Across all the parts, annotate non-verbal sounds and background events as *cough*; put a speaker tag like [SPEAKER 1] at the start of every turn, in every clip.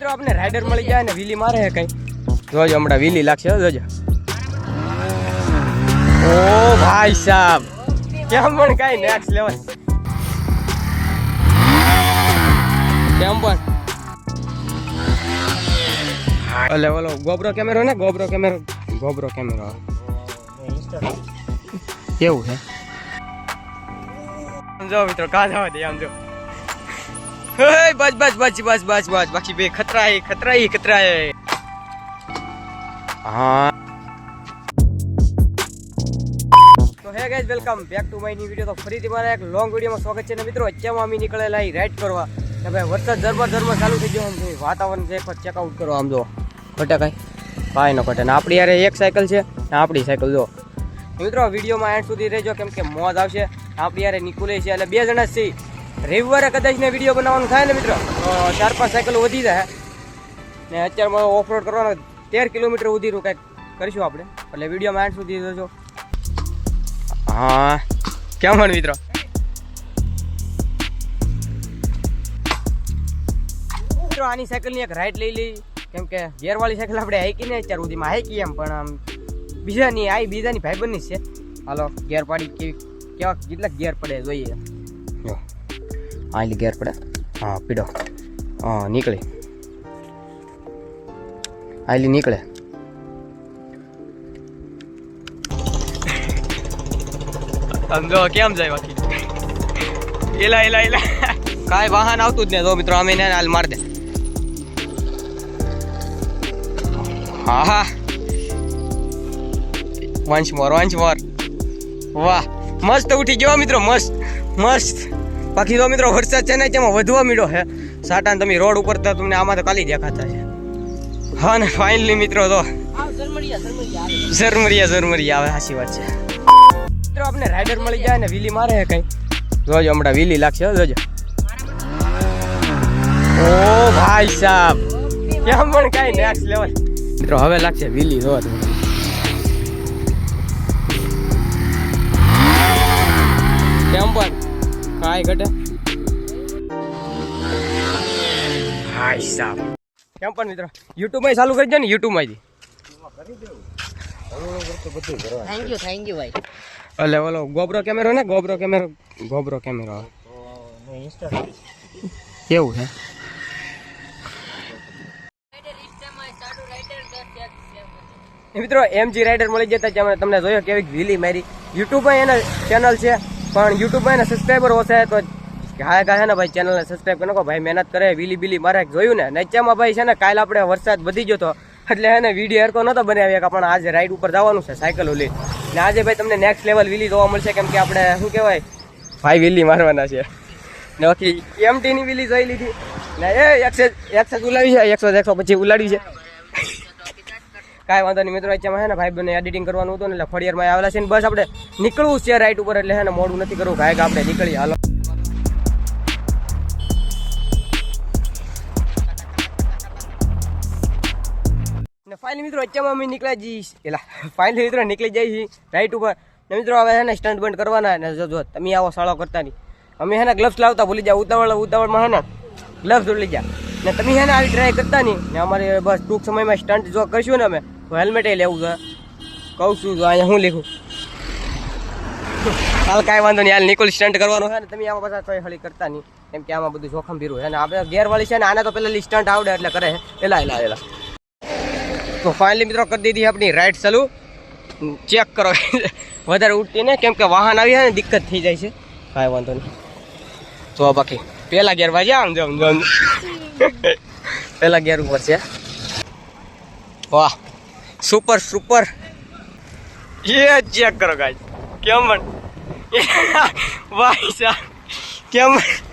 [SPEAKER 1] મિત્રો આપણે રાઈડર મળી જાય ને વીલી મારે હે કઈ જોજો હમણાં વીલી લાગશે જોજો ઓ ભાઈ સાહેબ કેમ પણ કઈ નેક્સ્ટ લેવલ કેમ પણ એટલે ઓલો ગોબરો કેમેરો ને ગોબરો કેમેરો ગોબરો કેમેરો કેવું છે જો મિત્રો કા જવા દે આમ જો બસ બસ બસ બસ બસ બસ. બાકી બે ખતરા હે ખતરા હે. ખતરા હે હા તો hey guys welcome back to my new video તો ફરીથી મારા એક લોંગ વિડિયોમાં સ્વાગત છે ને મિત્રો, અત્યારમાં અમે નીકળેલા અહીં રાઈડ કરવા. કે ભાઈ, વરસાદ ઝરમર ધર્મ ચાલુ થઈ ગયો. આમ વાતાવરણ છે વાર ચેકઆઉટ કરો, આમ જો. કટે કાંઈ? કાંઈ ન કટે ને આપણી યારે એક સાયકલ છે, ને આપણી સાયકલ જો. મિત્રો વિડીયોમાં એન્ડ સુધી રહેજો, કેમ કે મોજ આવશે. આપણી યારે નિકુલે છે, એટલે બે જણા જ છીએ. રવિવારે કદાચ ને વીડિયો બનાવવાનું થાય ને મિત્રો? ચાર પાંચ સાયકલ વધી જાય. ને અત્યારમાં ઓફ રોડ કરવાનો તેર કિલોમીટર સુધીનું કંઈક કરીશું આપણે. એટલે વિડીયોમાં માં સુધી જોજો. હા. કેમ મિત્રો? મિત્રો, આની સાયકલની એક રાઈડ લઈ લઈ. કેમ કે ગેરવાળી સાયકલ આપણે હાઈકી ને અત્યાર સુધીમાં હાઈકી એમ, પણ આમ બીજાની, આ બીજાની ભાઈબંધની છે. હાલો ગેર પાડી કેવી કેટલાક ગેર પડે જોઈએ. આ લી ગેર પડે. હા, પીડો. હા, નીકળી. આયલી નીકળે. સમજો કેમ જાય બાકી? એલા એલા એલા. કાંઈ વાહન આવતું જ ને તો મિત્રો, અમે હાલ માર દે. હા હા. વંશ મોર વંશ મોર. વાહ. મસ્ત ઉઠી ગયો મિત્રો, મસ્ત. મસ્ત. બાકી તો મિત્રો વરસાદ છે ને તેમાં વધવા મીડો છે. સાટા તમે રોડ ઉપર તો તમને આમાં તો કાલી દેખાતા છે. હા ને ફાઇનલી મિત્રો તો. ઝરમરિયા ઝરમરિયા આવે સાચી વાત છે. મિત્રો આપણે રાઈડર મળી જાય ને વીલી મારે છે કઈ. જોજો, હમણાં વીલી લાગશે જોજો. ઓ ભાઈ સાહેબ કેમ પણ કઈ નેક્સ્ટ લેવલ મિત્રો, હવે લાગશે વીલી જો કાંઈ ઘટે. હાય સાબ. કેમ પણ મિત્રો? યુટ્યુબમાં ચાલુ કરી દે ને યુટ્યુબમાંથી
[SPEAKER 2] થેન્ક યુ થેન્ક યુ ભાઈ.
[SPEAKER 1] એટલે ઓલો ગોબરો કેમેરો ને? ગોબરો કેમેરો ગોબરો કેમેરો. કેવું છે? મિત્રો એમજી રાઇડર મળી જતા તમને જોયો કેવી વીલી મારી. યુટ્યુબમાં એના ચેનલ છે. પણ યુટ્યુબમાં એને સબસ્ક્રાઈબર ઓછા તો હા કહે ને ભાઈ ચેનલને સબસ્ક્રાઈબ કરી નાખો. ભાઈ મહેનત કરે વીલી બીલી મારે જોયું ને. નેચામાં ભાઈ છે ને, કાલે આપણે વરસાદ વધી ગયો તો, એટલે હે ને વીડિયો હરકો નતો બનાવી કે પણ આજે રાઈડ ઉપર જવાનું છે સાયકલ લઈ ને આજે ભાઈ તમને નેક્સ્ટ લેવલ વીલી જોવા મળશે, કેમ કે આપણે, શું કહેવાય, ભાઈ વીલી મારવાના છે. ને બાકી એમટીની વીલી જોઈ લીધી. ને એ એકસો એકસો ઉલાવી છે એકસો એકસો પછી ઉલાડી છે. કાંઈ વાંધો નહીં મિત્રો અત્યારમાં હે ને ભાઈ બને એડિટિંગ કરવાનું હતું ને એટલે ફળિયારમાં આવેલા છે ને, બસ આપણે નીકળવું છે રાઈટ ઉપર એટલે હે ને મોડું નથી કરવું, ભાઈ કે આપણે નીકળી હાલો. ફાઇનલી મિત્રો, અત્યારમાં અમે નીકળ્યા જઈશ એલા ફાઇનલી મિત્રો નીકળી છે રાઈટ ઉપર. ને મિત્રો, હવે હે ને સ્ટન્ટ બંધ કરવાના ને જો જો, તમે આવો સાળો કરતા નહીં. અમે હે ને ગ્લવ્સ લાવતા ભૂલી જાઓ ઉતાવળ, ઉતાવળમાં હે ને ગ્લવ્સ ભૂલી જા ને તમે હે ને આવી ટ્રાય કરતા નહીં. ને અમારે બસ ટૂંક સમયમાં સ્ટન્ટ જો કરશું ને અમે તો એ લેવું છે. કહું છું તો અહીંયા હું લીખું હાલ કાંઈ વાંધો નહીં, હાલ નિકોલ સ્ટન્ટ કરવાનો છે ને, તમે આમાં પાછા કોઈ હળી કરતા નહીં. કેમ કે આમાં બધું જોખમ ભીરું છે અને આપણે ગેરવાળી છે ને, આને તો પહેલાં સ્ટન્ટ આવડે એટલે કરે એલા એલા એલા. તો ફાઇનલી મિત્રો કરી દીધી આપણી રાઈડ ચાલુ ચેક કરો. વધારે ઉઠતી ને કેમ કે વાહન આવી ને, દિક્કત થઈ જાય છે. કાંઈ વાંધો નહીં. તો બાકી. પહેલાં ગેર વાજે આમ જો આમ જો પહેલા ગેર ઉપર છે. વાહ. સુપર સુપર એ ચેક કરો ગાય કેમ વાહ સાહેબ *laughs* કેમ *laughs*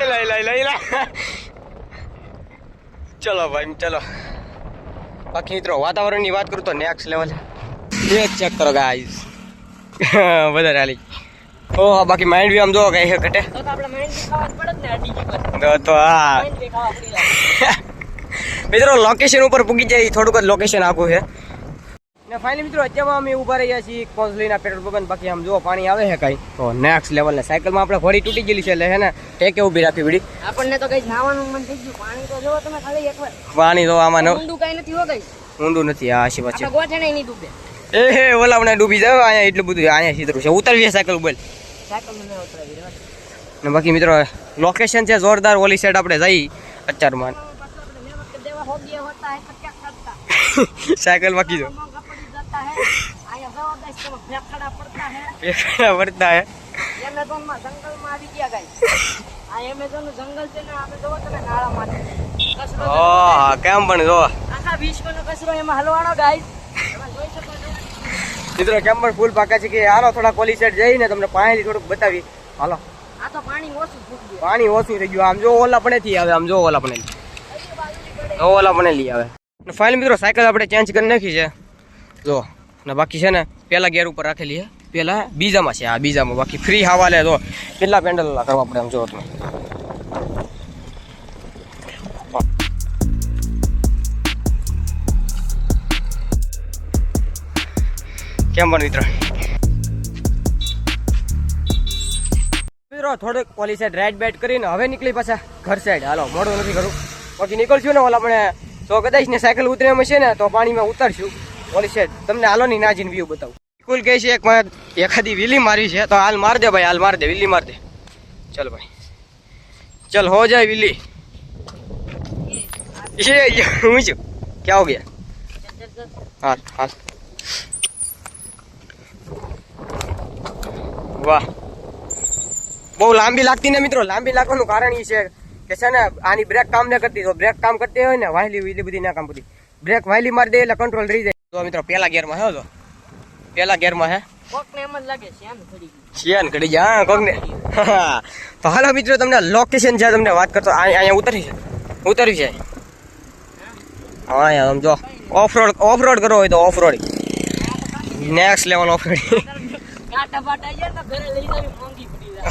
[SPEAKER 1] લઈ લઈ લઈ લઈ. ચલો, ભાઈ, ચલો. બાકી મિત્રો, વાતાવરણની વાત કરું તો નેક્સ્ટ લેવલ એ ચેક કરો ગાઈસ વધારે હાલી ઓહો બાકી માઇન્ડ બી આમ જો કઈ છે ઘટે.
[SPEAKER 2] તો આપણે પડે ને
[SPEAKER 1] હા
[SPEAKER 2] જાય
[SPEAKER 1] મિત્રો લોકેશન ઉપર પૂગી જાય થોડુંક જ લોકેશન આખું છે. ને ફાઇનલી મિત્રો અત્યારમાં અમે ઊભા રહ્યા છીએ કોઝલીના પેટ્રોલ પંપ બાકી આમ જો પાણી આવે છે કઈ. તો નેક્સ્ટ લેવલ ને સાયકલમાં આપણે ઘોડી તૂટી ગયેલી છે એટલે હે ને ટેકે ઊભી રાખી પડી.
[SPEAKER 2] આપણને તો કઈ નાવાનું મન થઈ ગયું. પાણી તો જોવો તમે ખાલી એકવાર.
[SPEAKER 1] પાણી તો આમાં ન
[SPEAKER 2] ઊંડું કઈ નથી હો કઈ.
[SPEAKER 1] ઊંડું નથી આ છે વચ્ચે
[SPEAKER 2] ગોઠણે નહીં ડૂબે.
[SPEAKER 1] એ હે ઓલા મને ડૂબી જાવ અહીંયા એટલું બધું અહીંયા સીધરું છે. ઉતરવી સાયકલ બોલ ને બાકી મિત્રો લોકેશન છે જોરદાર ઓલી સાઈડ આપણે જઈ અત્યારમાં. *laughs* સાયકલ બાકી જો
[SPEAKER 2] પડતા હે.
[SPEAKER 1] પેકડા વળતા હે
[SPEAKER 2] એમેઝોનમાં જંગલ આવી ગયા ગાઈસ આ એમેઝોનનું જંગલ છે ને આપણે જોવો તમે નાળા માંથી.
[SPEAKER 1] કેમ પણ જો.
[SPEAKER 2] આખા વિશ્વનો કચરો એમાં હલવાનો ગાઈસ છો
[SPEAKER 1] મિત્રો ચંબર ફૂલ પાકા છે કે હાલો થોડા કોલી સાઈડ જઈને તમને પાણી થોડુંક બતાવી હાલો.
[SPEAKER 2] આ તો પાણી ઓછું
[SPEAKER 1] પાણી ઓછું થઈ ગયું. આમ જો ઓલા પણ થી આવે આમ જો ઓલા પણ ઓલા પણ લઈ આવે. ફાઇલ મિત્રો સાયકલ આપણે ચેન્જ કરી નાખી છે. જો ને બાકી છે ને પેલા ગેર ઉપર રાખેલી છે. પેલા બીજામાં છે આ બીજામાં. બાકી ફ્રી હવાલે જો કેટલા પેન્ડલ કરવા પડે આમ જો તમે. કેમ પણ મિત્રો? મિત્રો, થોડુંક પોલીસે રાઈડ બેટ કરીને હવે નીકળી પાછા ઘર સાઈડ હાલો, મોડું નથી કરું પછી નીકળશું ને ઓલા આપણે તો કદાચ ને સાયકલ ઉતરે છે ને, તો પાણીમાં ઉતારશું. પોલીસે તમને હાલો ની નાજીન વ્યૂ બતાવું. બિલકુલ કહે છે એક એખાદી વીલી મારી છે, તો હાલ માર દે ભાઈ, હાલ માર દે, વીલી માર દે. ચલ ભાઈ. ચલ, હો જાય વીલી. હું છું. ક્યાં હો ગયા? હાલ હાલ. વાહ. બહુ લાંબી લાગતી ને મિત્રો લાંબી લાગવાનું કારણ એ છે કે છે ને આની બ્રેક કામ ન કરતી તો બ્રેક કામ કરતી હોય ને વાયલી વીલી બધી ના કામ કરતી બ્રેક વાયલી મારી દે એટલે કંટ્રોલ રહી જાય. તો મિત્રો પેલા ગેરમાં હે તો પેલા ગેરમાં હે.
[SPEAKER 2] કોક એમ જ લાગે
[SPEAKER 1] શિયાન કરી જા હા કોક ને *laughs* તો હાલો મિત્રો તમને લોકેશન છે તમને વાત કરતો અહીંયા ઉતરી છે. ઉતરવી છે. હા અહીંયા આમ જો. ઓફ રોડ ઓફ રોડ કરવો હોય તો off road next level off road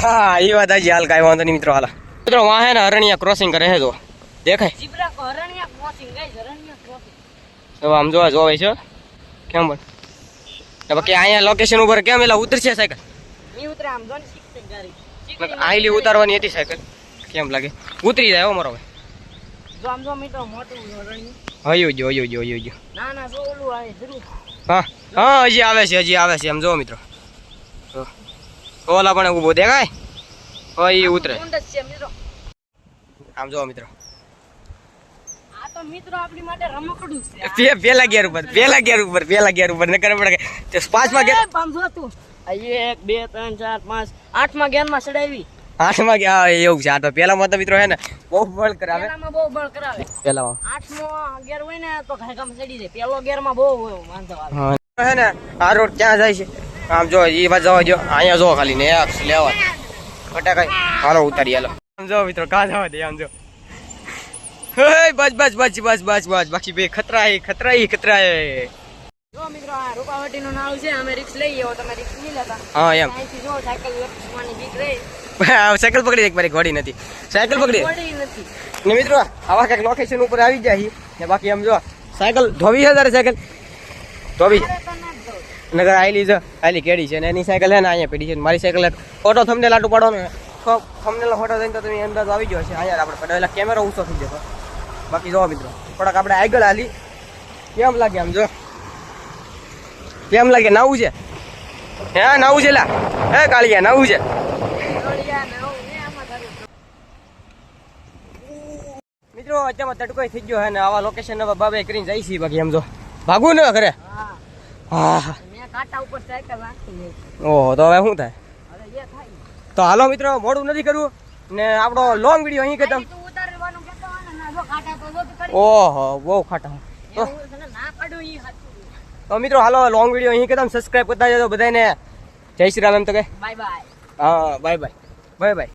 [SPEAKER 1] હા એ વાત હજી હાલ કાંઈ વાંધો નહીં મિત્રો હાલ. મિત્રો વાં હે ને અરણિયા ક્રોસિંગ કરે છે તો દેખાય? તો આમ જોવા જોવાય છે કેમ પણ બાકી અહીંયા લોકેશન ઉપર કેમ એલા ઉતરશે સાયકલ?
[SPEAKER 2] ની ઉતરે આમ જોન શીખતે ગાડી.
[SPEAKER 1] આઈલી ઉતારવાની હતી સાયકલ. કેમ લાગે? ઉતરી જાય હો મારો ભાઈ.
[SPEAKER 2] જો આમ જો મિત્રો મોટું હરણિયું
[SPEAKER 1] હયું જો હયું જો જો
[SPEAKER 2] ના ના જો ઓલું આવે જરૂર.
[SPEAKER 1] હા હા હજી આવે છે હજી આવે છે એમ જો મિત્રો. જો. ઓલા પણ ઊભો દેખાય? હોય એ ઉતરે. આમ જો મિત્રો.
[SPEAKER 2] મિત્રો આપણી માટે રમકડું છે
[SPEAKER 1] પેલા ગેર ઉપર પેલા ગેર ઉપર પેલા ગેર ઉપર નકર પડે તે પાંચમા ગેર
[SPEAKER 2] એ, પાંચસો એક બે ત્રણ ચાર પાંચ આઠમા ગેરમાં ચડાવી.
[SPEAKER 1] આઠમા ગયા એવું છે આ તો પેલામાં તો મિત્રો હે ને બહુ બળ કરાવે.
[SPEAKER 2] પેલામાં બહુ બળ કરાવે.
[SPEAKER 1] પેલામાં.
[SPEAKER 2] આઠમો ગેર હોય ને તો ઘાયકામાં ચડી જાય. પેલો ગેરમાં બહુ વાંધો આવે.
[SPEAKER 1] હે ને આ રોડ ક્યાં જાય છે? આમ જો એ વાત જવા દો અહીંયા જો ખાલી ને લેવા. ફટાકાઈ હાલો ઉતારી હાલો. આમ જો મિત્રો કા જવા દે આમ જો. હે બસ બસ બસ બસ બસ બસ. બાકી બે ખતરા એ ખતરા એ ખતરા એ
[SPEAKER 2] જો મિત્રો આ છે અમે લઈ આવો તમે રિક્સ નહીં લેતા.
[SPEAKER 1] હા એમ.
[SPEAKER 2] જો સાયકલ લપસવાની બીક રહી.
[SPEAKER 1] સાયકલ પકડી એક મારી ઘોડી નથી. સાયકલ પકડી
[SPEAKER 2] નથી.
[SPEAKER 1] ને મિત્રો આવા કંઈક લોકેશન ઉપર આવી જાય ને બાકી આમ જો સાયકલ ધોવી છે તારે સાયકલ? ધોવી. છે
[SPEAKER 2] ના.
[SPEAKER 1] નગર આયલી છે, આયલી કેડી છે ને એની સાયકલ છે ને અહીંયા પડી છે મારી સાયકલ ફોટો થમને લાટું પાડો ને થમને ફોટો થઈને તો તમે અંદાજ આવી ગયો છે અહીંયા આપણે પડે એટલે કેમેરો ઊંચો થઈ જશે બાકી જો મિત્રો. થોડાક આપણે આગળ હાલી. કેમ લાગે આમ જો? કેમ લાગે? નવું છે? હે, નવું છે લા. હે, કાળિયા, નવું છે. મિત્રો, અત્યારમાં તડકો થઈ ગયો છે ને આવા લોકેશન બાબા કરીને જાય છે બાકી આમ જો. ભાગવું ને ઘરે?
[SPEAKER 2] હા
[SPEAKER 1] હા હા.
[SPEAKER 2] કાંટા ઉપર સાયકલ રાખી
[SPEAKER 1] ઓહો તો હવે શું થાય? તો હાલો મિત્રો મોડું નથી કરવું. ને આપણો લોંગ વીડિયો અહીં કે તમે
[SPEAKER 2] ખાલી તું ઉતારવાનું કહેતો હોય ને ના જો કાંટા તો જો તું કરી
[SPEAKER 1] ઓહો બહુ ખાટા. તો મિત્રો હાલો લોંગ વીડિયો અહીં કે સબસ્ક્રાઈબ સબસ્ક્રાઇબ કરતા જજો બધાને જય શ્રી રામ એમ તો કે.
[SPEAKER 2] બાય બાય
[SPEAKER 1] હા બાય બાય બાય બાય